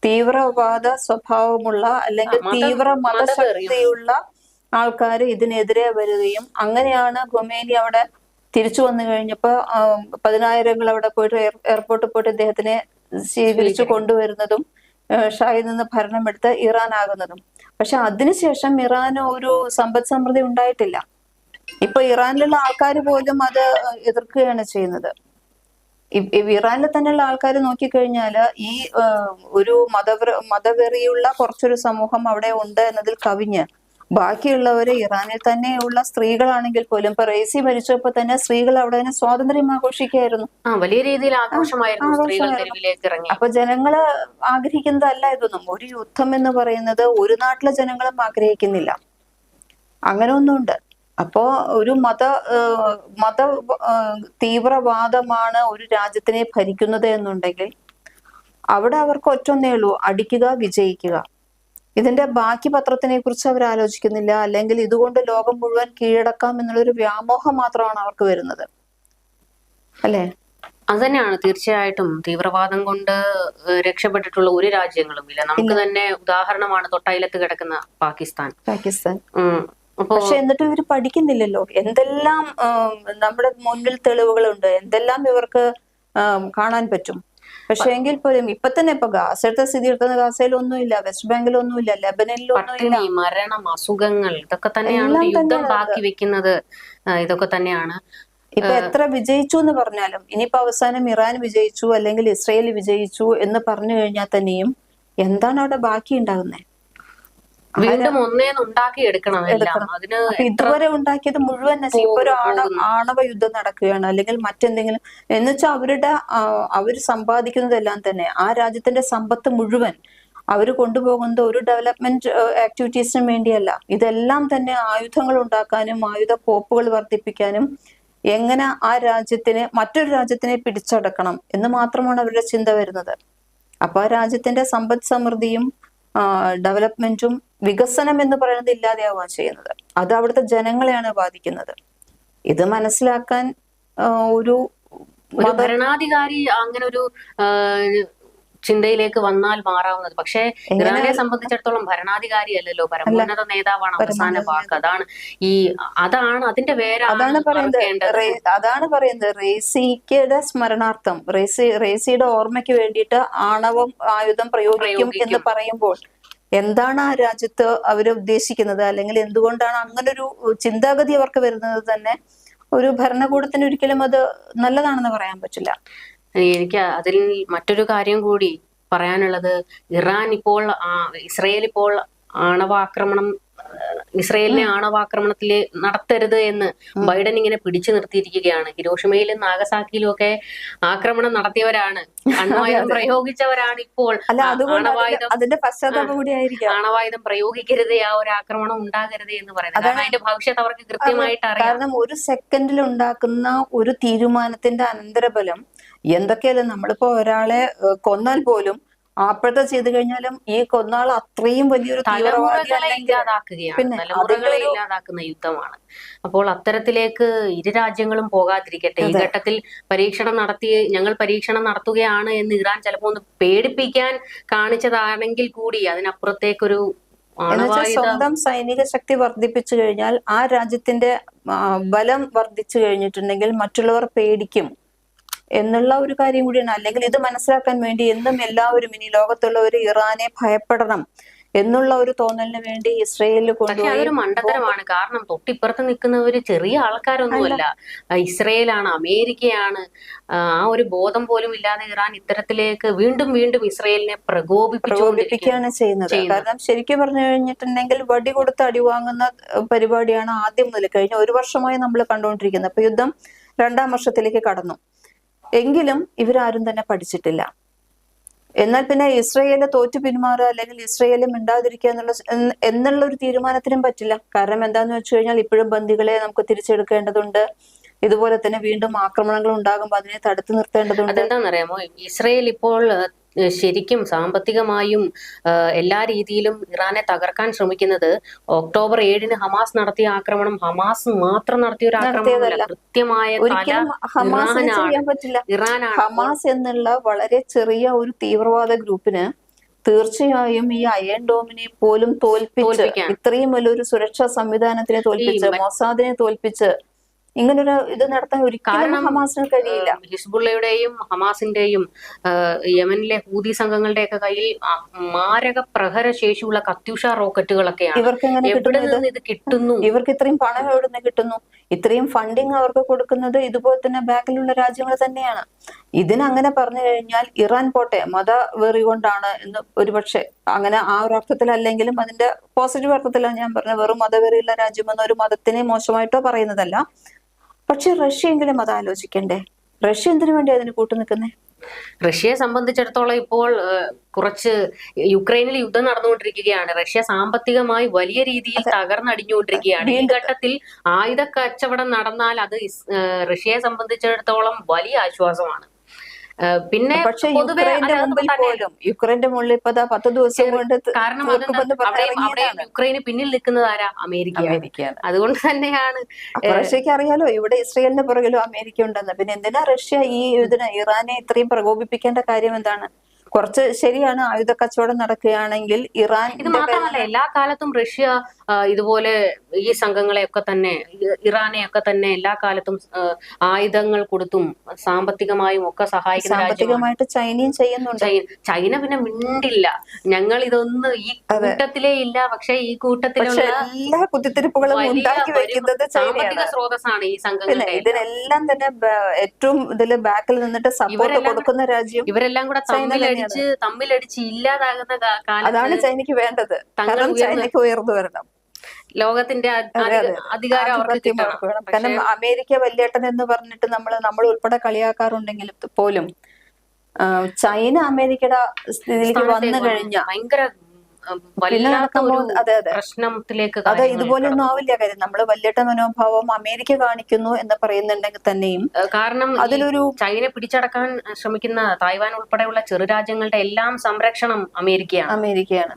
B: തീവ്രവാദ സ്വഭാവമുള്ള അല്ലെങ്കിൽ തീവ്ര. മതശക്തിയുള്ള ആൾക്കാർ ഇതിനെതിരെ വരികയും അങ്ങനെയാണ് ഖൊമേനി അവിടെ തിരിച്ചു വന്നു കഴിഞ്ഞപ്പോ പതിനായിരങ്ങൾ അവിടെ പോയിട്ട് എയർ- എയർപോർട്ടിൽ പോയിട്ട് ഇദ്ദേഹത്തിനെ സ്വീകരിച്ചു കൊണ്ടുവരുന്നതും ഷായിൽ നിന്ന് ഭരണമെടുത്ത് ഇറാൻ ആകുന്നതും പക്ഷെ അതിനുശേഷം ഇറാന് ഒരു സമ്പദ് സമൃദ്ധി ഉണ്ടായിട്ടില്ല. ഇപ്പൊ ഇറാനിലുള്ള ആൾക്കാർ പോലും അത് എതിർക്കുകയാണ് ചെയ്യുന്നത്. ഇറാനിൽ തന്നെയുള്ള ആൾക്കാർ നോക്കിക്കഴിഞ്ഞാൽ ഈ ഒരു മതവെറ മതവെറിയുള്ള കുറച്ചൊരു സമൂഹം അവിടെ ഉണ്ട് എന്നതിൽ കവിഞ്ഞ്. ബാക്കിയുള്ളവര് ഇറാനിൽ തന്നെയുള്ള സ്ത്രീകളാണെങ്കിൽ പോലും ഇപ്പൊ റേസി മരിച്ചപ്പോ തന്നെ സ്ത്രീകൾ അവിടെ തന്നെ സ്വാതന്ത്ര്യം ആഘോഷിക്കുകയായിരുന്നു.
A: വലിയ രീതിയിൽ ആഘോഷമായിരുന്നു
B: അപ്പൊ ജനങ്ങൾ ആഗ്രഹിക്കുന്നതല്ല ഇതൊന്നും. ഒരു യുദ്ധം എന്ന് പറയുന്നത് ഒരു നാട്ടിലെ ജനങ്ങളും ആഗ്രഹിക്കുന്നില്ല. അങ്ങനെ ഒന്നുണ്ട് അപ്പോ ഒരു മത മത തീവ്രവാദമാണ് ഒരു രാജ്യത്തിനെ ഭരിക്കുന്നത് എന്നുണ്ടെങ്കിൽ അവിടെ അവർക്ക് ഒറ്റൊന്നേ ഉള്ളൂ അടിക്കുക വിജയിക്കുക. ഇതിന്റെ ബാക്കി പത്രത്തിനെ കുറിച്ച് അവർ ആലോചിക്കുന്നില്ല. അല്ലെങ്കിൽ ഇതുകൊണ്ട് ലോകം മുഴുവൻ കീഴടക്കാം എന്നുള്ളൊരു വ്യാമോഹം മാത്രമാണ് അവർക്ക് വരുന്നത്. അല്ലേ?
A: അത് തന്നെയാണ് തീർച്ചയായിട്ടും തീവ്രവാദം കൊണ്ട് രക്ഷപ്പെട്ടിട്ടുള്ള ഒരു രാജ്യങ്ങളും ഇല്ല. നമുക്ക് തന്നെ ഉദാഹരണമാണ് തൊട്ടയിലത്ത് കിടക്കുന്ന പാകിസ്ഥാൻ.
B: പാകിസ്ഥാൻ. പക്ഷെ എന്നിട്ട് ഇവർ പഠിക്കുന്നില്ലല്ലോ. എന്തെല്ലാം നമ്മുടെ മുന്നിൽ തെളിവുകളുണ്ട്. എന്തെല്ലാം ഇവർക്ക് കാണാൻ പറ്റും. പക്ഷെ എങ്കിൽ പോലും ഇപ്പൊ തന്നെ ഇപ്പൊ ഗാസയുടെ സ്ഥിതി എടുക്കുന്ന ഗാസയിലൊന്നുമില്ല വെസ്റ്റ് ബാങ്കിലൊന്നുമില്ല
A: പട്ടിണി മരണം അസുഖങ്ങൾ ഇതൊക്കെ തന്നെയാണ് യുദ്ധം ബാക്കി വെക്കുന്നത്. ഇതൊക്കെ തന്നെയാണ്.
B: ഇപ്പൊ എത്ര വിജയിച്ചു എന്ന് പറഞ്ഞാലും ഇനിയിപ്പോ അവസാനം ഇറാൻ വിജയിച്ചു അല്ലെങ്കിൽ ഇസ്രയേൽ വിജയിച്ചു എന്ന് പറഞ്ഞു കഴിഞ്ഞാൽ തന്നെയും എന്താണ് അവിടെ ബാക്കി ഉണ്ടാകുന്നത്
A: വീണ്ടും ഒന്നേന്ന് ഉണ്ടാക്കി എടുക്കണം. അതിന്
B: ഇതുവരെ ഉണ്ടാക്കിയത് മുഴുവൻ ഇപ്പൊ ഒരു ആണ ആണവ യുദ്ധം നടക്കുകയാണ്. അല്ലെങ്കിൽ മറ്റെന്തെങ്കിലും എന്നുവെച്ചാൽ അവരുടെ അവർ അവർ സമ്പാദിക്കുന്നതെല്ലാം തന്നെ. ആ രാജ്യത്തിന്റെ സമ്പത്ത് മുഴുവൻ അവർ കൊണ്ടുപോകുന്നത് ഒരു ഡെവലപ്മെന്റ് ആക്ടിവിറ്റീസിനും വേണ്ടിയല്ല. ഇതെല്ലാം തന്നെ ആയുധങ്ങൾ ഉണ്ടാക്കാനും ആയുധ കോപ്പുകൾ വർദ്ധിപ്പിക്കാനും എങ്ങനെ ആ രാജ്യത്തിനെ മറ്റൊരു രാജ്യത്തിനെ പിടിച്ചടക്കണം എന്ന് മാത്രമാണ് അവരുടെ ചിന്ത വരുന്നത്. അപ്പൊ ആ രാജ്യത്തിന്റെ സമ്പദ് സമൃദ്ധിയും ഡെവലപ്മെന്റും വികസനം എന്ന് പറയുന്നത് ഇല്ലാതെയാവുകയാണ് ചെയ്യുന്നത്. അത് അവിടുത്തെ ജനങ്ങളെയാണ് ബാധിക്കുന്നത്. ഇത് മനസ്സിലാക്കാൻ ഒരു
A: ഭരണാധികാരി അങ്ങനെ ഒരു ചിന്തയിലേക്ക് വന്നാൽ മാറാവുന്നത്. പക്ഷേ ഇറാനെ സംബന്ധിച്ചിടത്തോളം ഭരണാധികാരി അല്ലല്ലോ പരമോന്നത നേതാവാണ് അവസാന വാക്ക്. അതാണ് ഈ അതാണ് അതിന്റെ വേറെ
B: അതാണ് പറയുന്നത്. അതാണ് പറയുന്നത്. റേസിക്കയുടെ സ്മരണാർത്ഥം റേസി റേസിയുടെ ഓർമ്മയ്ക്ക് വേണ്ടിയിട്ട് ആണവം ആയുധം പ്രയോഗിക്കും എന്ന് പറയുമ്പോൾ എന്താണ് ആ രാജ്യത്ത് അവർ ഉദ്ദേശിക്കുന്നത്? അല്ലെങ്കിൽ എന്തുകൊണ്ടാണ് അങ്ങനൊരു ചിന്താഗതി അവർക്ക് വരുന്നത് തന്നെ ഒരു ഭരണകൂടത്തിന് ഒരിക്കലും അത് നല്ലതാണെന്ന് പറയാൻ പറ്റില്ല.
A: എനിക്ക് അതിൽ മറ്റൊരു കാര്യം കൂടി പറയാനുള്ളത്. ഇറാൻ ഇപ്പോൾ ഇസ്രയേൽ ഇപ്പോൾ ആണവാക്രമണം ഇസ്രയേലിനെ ആണവാക്രമണത്തിൽ നടത്തരുത് എന്ന് ബൈഡൻ ഇങ്ങനെ പിടിച്ചു നിർത്തിയിരിക്കുകയാണ്. ഹിരോഷിമയിലും നാഗസാക്കിയിലും ഒക്കെ ആക്രമണം നടത്തിയവരാണ്. അണ്വായുധം പ്രയോഗിച്ചവരാണ് ഇപ്പോൾ. ആണവായുധം
B: അതിന്റെ പശ്ചാത്തലം
A: ആണവായുധം പ്രയോഗിക്കരുത് ആ ഒരു ആക്രമണം ഉണ്ടാകരുത് എന്ന് പറയുന്നത്. കാരണം അതിന്റെ ഭവിഷ്യത്ത് അവർക്ക് കൃത്യമായിട്ട് അറിയാം.
B: കാരണം ഒരു സെക്കൻഡിൽ ഉണ്ടാക്കുന്ന ഒരു തീരുമാനത്തിന്റെ അനന്തരഫലം എന്തൊക്കെയല്ല നമ്മളിപ്പോ ഒരാളെ കൊന്നാൽ പോലും അപ്പോഴത്തെ ചെയ്തു കഴിഞ്ഞാലും ഈ കൊന്നാൾ അത്രയും വലിയൊരു പിന്നെ
A: ഇല്ലാതാക്കുന്ന യുദ്ധമാണ്. അപ്പോൾ അത്തരത്തിലേക്ക് ഇരു രാജ്യങ്ങളും പോകാതിരിക്കട്ടെ. ഈ ഘട്ടത്തിൽ പരീക്ഷണം നടത്തി ഞങ്ങൾ പരീക്ഷണം നടത്തുകയാണ് എന്ന് ഇറാൻ ചിലപ്പോൾ ഒന്ന് പേടിപ്പിക്കാൻ കാണിച്ചതാണെങ്കിൽ കൂടി അതിനപ്പുറത്തേക്കൊരു
B: സ്വന്തം സൈനിക ശക്തി വർദ്ധിപ്പിച്ചു കഴിഞ്ഞാൽ ആ രാജ്യത്തിന്റെ ബലം വർദ്ധിച്ചു കഴിഞ്ഞിട്ടുണ്ടെങ്കിൽ മറ്റുള്ളവർ പേടിക്കും. എന്നുള്ള ഒരു കാര്യം കൂടിയാണ്. അല്ലെങ്കിൽ ഇത് മനസ്സിലാക്കാൻ വേണ്ടി എന്നും എല്ലാവരും ഇനി ഒരു ഇറാനെ ഭയപ്പെടണം എന്നുള്ള ഒരു തോന്നലിന് വേണ്ടി ഇസ്രയേലിൽ കൊണ്ടുപോയി
A: മണ്ടത്തരമാണ്. കാരണം തൊട്ടിപ്പുറത്ത് നിൽക്കുന്നവര് ചെറിയ ആൾക്കാരൊന്നുമല്ല. ഇസ്രയേലാണ് അമേരിക്കയാണ്. ആ ഒരു ബോധം പോലും ഇല്ലാതെ ഇറാൻ ഇത്തരത്തിലേക്ക് വീണ്ടും വീണ്ടും ഇസ്രയേലിനെ
B: പ്രകോപിപ്പിക്കുകയാണ് ചെയ്യുന്നത്. കാരണം ശരിക്കും പറഞ്ഞു കഴിഞ്ഞിട്ടുണ്ടെങ്കിൽ വടി കൊടുത്ത് അടി വാങ്ങുന്ന പരിപാടിയാണ് ആദ്യം മുതൽ കഴിഞ്ഞ ഒരു വർഷമായി നമ്മൾ കണ്ടുകൊണ്ടിരിക്കുന്നത്. അപ്പൊ യുദ്ധം രണ്ടാം വർഷത്തിലേക്ക് കടന്നു. എങ്കിലും ഇവരാരും തന്നെ പഠിച്ചിട്ടില്ല. എന്നാൽ പിന്നെ ഇസ്രയേലെ തോറ്റു പിന്മാറുക അല്ലെങ്കിൽ ഇസ്രയേലിൽ മിണ്ടാതിരിക്കുക എന്നുള്ള എന്നുള്ള ഒരു തീരുമാനത്തിനും പറ്റില്ല. കാരണം എന്താന്ന് വെച്ച് കഴിഞ്ഞാൽ ഇപ്പോഴും ബന്ദികളെ നമുക്ക് തിരിച്ചെടുക്കേണ്ടതുണ്ട്. ഇതുപോലെ തന്നെ വീണ്ടും ആക്രമണങ്ങൾ ഉണ്ടാകുമ്പോൾ അതിനെ തടുത്തു നിർത്തേണ്ടതുണ്ട്.
A: എന്താണെന്നറിയാമോ ഇസ്രയേൽ ഇപ്പോൾ ശരിക്കും സാമ്പത്തികമായും എല്ലാ രീതിയിലും ഇറാനെ തകർക്കാൻ ശ്രമിക്കുന്നത് ഒക്ടോബർ ഏഴിന് ഹമാസ് നടത്തിയ ആക്രമണം ഹമാസ് മാത്രം നടത്തിയ ഒരു ആക്രമണമല്ല കൃത്യമായ ഇറാനാണ്.
B: ഹമാസ് എന്നുള്ള വളരെ ചെറിയ ഒരു തീവ്രവാദ ഗ്രൂപ്പിന് തീർച്ചയായും ഈ അയൺ ഡോമിനെ പോലും തോൽപ്പിച്ച്. ഇത്രയും വലിയൊരു സുരക്ഷാ സംവിധാനത്തിനെ തോൽപ്പിച്ച് മൊസാദിനെ തോൽപ്പിച്ച് ഇങ്ങനൊരു ഇത് നടത്താൻ ഒരു
A: കാരണം,
B: ഹമാസിന് കഴിയില്ല.
A: ഹിസ്ബുള്ളയുടെയും ഹമാസിന്റെയും യമനിലെ ഹൂതി സംഘങ്ങളുടെ ഒക്കെ കയ്യിൽ മാരക പ്രഹര ശേഷിയുള്ള കത്യൂഷ റോക്കറ്റുകളൊക്കെയാണ്.
B: ഇവർക്ക് എങ്ങനെ ഇത്
A: കിട്ടുന്നു?
B: ഇവർക്ക് ഇത്രയും പണം എവിടുന്ന് കിട്ടുന്നു? ഇത്രയും ഫണ്ടിങ് അവർക്ക് കൊടുക്കുന്നത് ഇതുപോലെ തന്നെ ബാക്കിലുള്ള രാജ്യങ്ങൾ തന്നെയാണ്. ഇതിനങ്ങനെ പറഞ്ഞു കഴിഞ്ഞാൽ ഇറാൻ പോട്ടെ മതവെറി കൊണ്ടാണ് എന്ന് ഒരുപക്ഷെ അങ്ങനെ ആ ഒരു അർത്ഥത്തിലല്ലെങ്കിലും അതിന്റെ പോസിറ്റീവ് അർത്ഥത്തിലാണ് ഞാൻ പറഞ്ഞത്. വെറും മതവെറിയുള്ള രാജ്യമെന്ന ഒരു മതത്തിനെ മോശമായിട്ടോ പറയുന്നതല്ല. പക്ഷെ റഷ്യയെങ്കിലും അത് ആലോചിക്കണ്ടേ? റഷ്യ എന്തിനു വേണ്ടി അതിന് കൂട്ടുനിൽക്കുന്നേ
A: റഷ്യയെ സംബന്ധിച്ചിടത്തോളം ഇപ്പോൾ കുറച്ച് യുക്രൈനിൽ യുദ്ധം നടന്നുകൊണ്ടിരിക്കുകയാണ്. റഷ്യ സാമ്പത്തികമായി വലിയ രീതിയിൽ തകർന്നടിഞ്ഞുകൊണ്ടിരിക്കുകയാണ്. ഈ ഘട്ടത്തിൽ ആയുധ കച്ചവടം നടന്നാൽ അത് റഷ്യയെ സംബന്ധിച്ചിടത്തോളം വലിയ ആശ്വാസമാണ്. പിന്നെ
B: പക്ഷെ യുക്രൈന്റെ മുമ്പിൽ പോലും യുക്രൈന്റെ മുകളിൽ ഇപ്പൊ പത്ത് ദിവസം കൊണ്ട്
A: കാരണം യുക്രൈന് പിന്നിൽ നിൽക്കുന്നത് ആരാ? അമേരിക്ക
B: അമേരിക്കയാണ്.
A: അതുകൊണ്ട് തന്നെയാണ്
B: റഷ്യക്ക് അറിയാലോ ഇവിടെ ഇസ്രയേലിന്റെ പുറകിലും അമേരിക്ക ഉണ്ടെന്ന്. പിന്നെ എന്തിനാ റഷ്യ ഈ ഇതിന് ഇറാനെ ഇത്രയും പ്രകോപിപ്പിക്കേണ്ട കാര്യം എന്താണ്? കുറച്ച് ശരിയാണ് ആയുധ കച്ചവടം നടക്കുകയാണെങ്കിൽ ഇറാൻ
A: ഇത് മാത്രമല്ല എല്ലാ കാലത്തും റഷ്യ ഇതുപോലെ ഈ സംഘങ്ങളെയൊക്കെ തന്നെ ഇറാനെ ഇറാനെയൊക്കെ തന്നെ എല്ലാ കാലത്തും ആയുധങ്ങൾ കൊടുത്തും സാമ്പത്തികമായും ഒക്കെ സഹായിക്കുന്ന
B: സാമ്പത്തികമായിട്ട് ചൈനയും ചെയ്യുന്നുണ്ട്.
A: ചൈന പിന്നെ മിണ്ടില്ല. ഞങ്ങൾ ഇതൊന്നും ഈ കൂട്ടത്തിലേ ഇല്ല. പക്ഷെ ഈ കൂട്ടത്തിലുള്ള
B: എല്ലാ കുത്തിത്തിരിപ്പുകളും ഉണ്ടാക്കി വെക്കുന്നത്
A: സാമ്പത്തിക സ്രോതസ്സാണ് ഈ സംഘങ്ങൾ
B: ഇതിനെല്ലാം തന്നെ ഏറ്റവും ഇതിൽ ബാക്കിൽ നിന്നിട്ട് സപ്പോർട്ട് കൊടുക്കുന്ന രാജ്യം
A: ഇവരെല്ലാം കൂടെ
B: ചൈന
A: തമ്മിലടിച്ച് തമ്മിലടിച്ച് ഇല്ലാതാകുന്ന
B: അതാണ് ചൈനയ്ക്ക് വേണ്ടത്. കാരണം ചൈനയ്ക്ക് ഉയർന്നു വരണം.
A: ലോകത്തിന്റെ അധികാരം അവർക്ക് കിട്ടണം
B: കാരണം അമേരിക്ക വല്യേട്ടൻ എന്ന് പറഞ്ഞിട്ട് നമ്മൾ നമ്മൾ ഉൾപ്പെടെ കളിയാക്കാറുണ്ടെങ്കിലും പോലും ചൈന അമേരിക്കയുടെ സ്ഥിതിയിലേക്ക് വന്നു
A: കഴിഞ്ഞാൽ
B: കഴിഞ്ഞ
A: ഭയങ്കര പ്രശ്നത്തിലേക്ക്
B: അതെ ഇതുപോലൊന്നും ആവില്ല കാര്യം. നമ്മൾ വല്യട്ട മനോഭാവം അമേരിക്ക കാണിക്കുന്നു എന്ന് പറയുന്നുണ്ടെങ്കിൽ തന്നെയും
A: കാരണം
B: അതിലൊരു
A: ചൈന പിടിച്ചടക്കാൻ ശ്രമിക്കുന്ന തായ്വാൻ ഉൾപ്പെടെയുള്ള ചെറു രാജ്യങ്ങളുടെ എല്ലാം സംരക്ഷണം അമേരിക്കയാണ്.
B: അമേരിക്കയാണ്.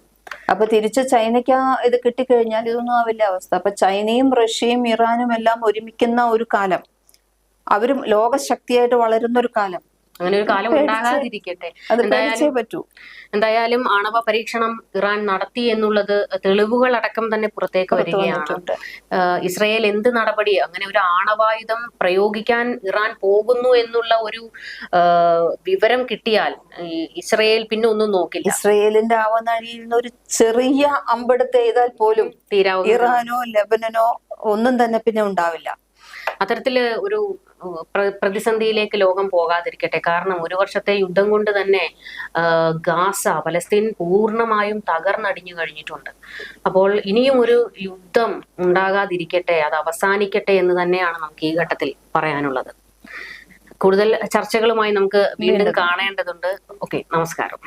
B: അപ്പൊ തിരിച്ച് ചൈനയ്ക്ക് ഇത് കിട്ടിക്കഴിഞ്ഞാൽ ഇതൊന്നും ആവില്ല അവസ്ഥ. അപ്പൊ ചൈനയും റഷ്യയും ഇറാനും എല്ലാം ഒരുമിക്കുന്ന ഒരു കാലം. അവരും ലോകശക്തിയായിട്ട് വളരുന്ന ഒരു കാലം.
A: അങ്ങനെ ഒരു കാലം ഉണ്ടാകാതിരിക്കട്ടെ. എന്തായാലും എന്തായാലും ആണവ പരീക്ഷണം ഇറാൻ നടത്തി എന്നുള്ളത് തെളിവുകൾ അടക്കം തന്നെ പുറത്തേക്ക് വരികയാണ്. ഇസ്രയേൽ എന്ത് നടപടി അങ്ങനെ ഒരു ആണവായുധം പ്രയോഗിക്കാൻ ഇറാൻ പോകുന്നു എന്നുള്ള ഒരു വിവരം കിട്ടിയാൽ ഇസ്രയേൽ പിന്നെ ഒന്നും നോക്കില്ല.
B: ഇസ്രയേലിന്റെ ആവനാഴിയിൽ നിന്ന് ഒരു ചെറിയ അമ്പെടുത്ത് എഴുതാൽ പോലും
A: തീരാവും
B: ഇറാനോ ലെബനനോ ഒന്നും തന്നെ പിന്നെ ഉണ്ടാവില്ല.
A: അത്തരത്തിൽ ഒരു പ്രതിസന്ധിയിലേക്ക് ലോകം പോകാതിരിക്കട്ടെ. കാരണം ഒരു വർഷത്തെ യുദ്ധം കൊണ്ട് തന്നെ ഗാസ പലസ്തീൻ പൂർണമായും തകർന്നടിഞ്ഞു കഴിഞ്ഞിട്ടുണ്ട്. അപ്പോൾ ഇനിയും ഒരു യുദ്ധം ഉണ്ടാകാതിരിക്കട്ടെ അത് അവസാനിക്കട്ടെ എന്ന് തന്നെയാണ് നമുക്ക് ഈ ഘട്ടത്തിൽ പറയാനുള്ളത്. കൂടുതൽ ചർച്ചകളുമായി നമുക്ക് വീണ്ടും കാണേണ്ടതുണ്ട്. ഓക്കെ നമസ്കാരം.